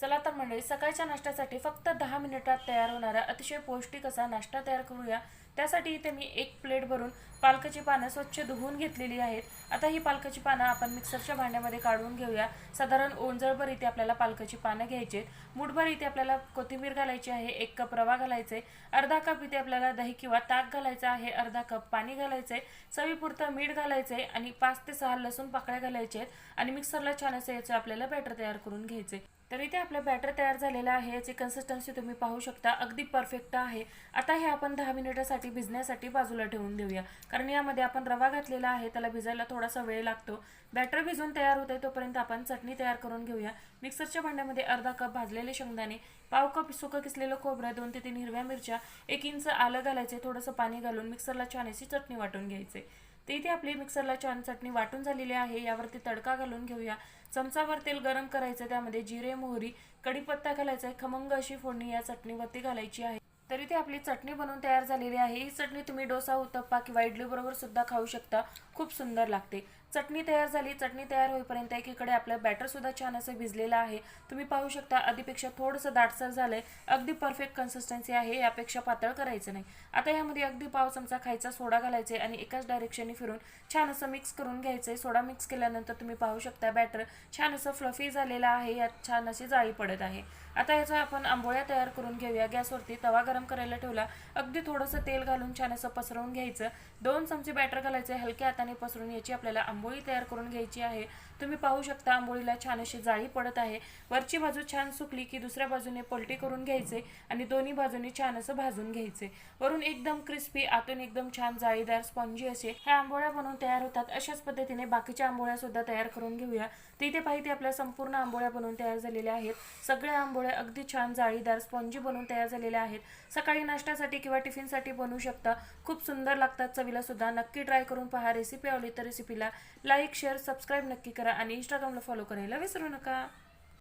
चला तर मंडळी सकाळच्या नाश्त्यासाठी फक्त दहा मिनिटात तयार होणारा अतिशय पौष्टिक असा नाश्ता तयार करूया. त्यासाठी इथे मी एक प्लेट भरून पालकाची पानं स्वच्छ धुवून घेतलेली आहेत. आता ही पालकाची पानं आपण मिक्सरच्या भांड्यामध्ये काढून घेऊया. साधारण ओंजळभर इथे आपल्याला पालकाची पानं घ्यायची आहेत. मुठभर इथे आपल्याला कोथिंबीर घालायची आहे एक कप रवा घालायचा. आहे अर्धा कप इथे आपल्याला दही किंवा ताक घालायचं आहे अर्धा कप पाणी घालायचं. आहे चवीपुरतं मीठ घालायचं आहे आणि पाच ते सहा लसूण पाकळ्या घालायचे आहेत आणि मिक्सरला छान असं याचं आपल्याला बॅटर तयार करून घ्यायचं. आहे तर इथे आपलं बॅटर तयार झालेलं आहे. याची कन्सिस्टन्सी तुम्ही पाहू शकता. अगदी परफेक्ट आहे. आता हे आपण दहा मिनिटासाठी भिजण्यासाठी बाजूला ठेवून देऊया. कारण यामध्ये आपण रवा घातलेला आहे त्याला भिजायला थोडासा वेळ लागतो. बॅटर भिजून तयार होते तोपर्यंत आपण चटणी तयार करून घेऊया. मिक्सरच्या भांड्यामध्ये अर्धा कप भाजलेले शेंगदाणे पाव कप सुकं किसलेलं खोबरं दोन ते तीन हिरव्या मिरच्या एक इंच आलं घालायचे थोडंसं पाणी घालून मिक्सरला छान अशी चटणी वाटून घ्यायचे. तर इथे आपली मिक्सरला छान चटणी वाटून झालेली आहे. यावरती तडका घालून घेऊया. चमचावर तेल गरम करायचं त्यामध्ये जिरे मोहरी कढीपत्ता घालायचा आहे. खमंग अशी फोडणी या चटणीवरती घालायची आहे. तर इथे आपली चटणी बनवून तयार झालेली आहे. ही चटणी तुम्ही डोसा उत्तप्पा किंवा इडली बरोबर सुद्धा खाऊ शकता. खूप सुंदर लागते. चटणी तयार झाली चटणी तयार होईपर्यंत एकीकडे आपलं बॅटर सुद्धा छान असं भिजलेलं आहे. तुम्ही पाहू शकता आधीपेक्षा थोडंसं दाटसर झालंय. अगदी परफेक्ट कन्सिस्टन्सी आहे यापेक्षा पातळ करायचं नाही. आता यामध्ये अगदी पाव चमचा खायचा सोडा घालायचे आणि एकाच डायरेक्शनने फिरून छान असं मिक्स करून घ्यायचं आहे सोडा मिक्स केल्यानंतर तुम्ही पाहू शकता बॅटर छान असं फ्लफी झालेलं आहे यात छान अशी जाळी पडत आहे. आता याचा आपण आंबोळ्या तयार करून घेऊया. गॅसवरती तवा गरम करायला ठेवला. अगदी थोडंसं तेल घालून छान असं पसरवून घ्यायचं. दोन चमचे बॅटर घालायचे हलक्या हाताने पसरून याची आपल्याला आंबोळी तयार करून घ्यायची आहे. तुम्ही पाहू शकता आंबोळीला छान अशी जाळी पडत आहे. वरची बाजू छान सुकली की दुसऱ्या बाजूने पलटी करून घ्यायचे आणि दोन्ही बाजूनी छान असं भाजून घ्यायचे. वरून एकदम क्रिस्पी आतून एकदम छान जाळीदार स्पॉन्जी असे ह्या आंबोळ्या बनवून तयार होतात. अशाच पद्धतीने बाकीच्या आंबोळ्या सुद्धा तयार करून घेऊया. तिथे पाहिजे आपल्या संपूर्ण आंबोळ्या बनवून तयार झालेल्या आहेत. सगळ्या आंबोळ्या अगदी छान जाळीदार स्पॉन्जी बनवून तयार झालेल्या आहेत. सकाळी नाश्त्यासाठी किंवा टिफिनसाठी बनवू शकता. खूप सुंदर लागतात चवीला सुद्धा. नक्की ट्राय करून पहा. रेसिपी आवली तर रेसिपीला लाईक शेअर सबस्क्राईब नक्की करा आणि इंस्टाग्रामला फॉलो करायला विसरू नका.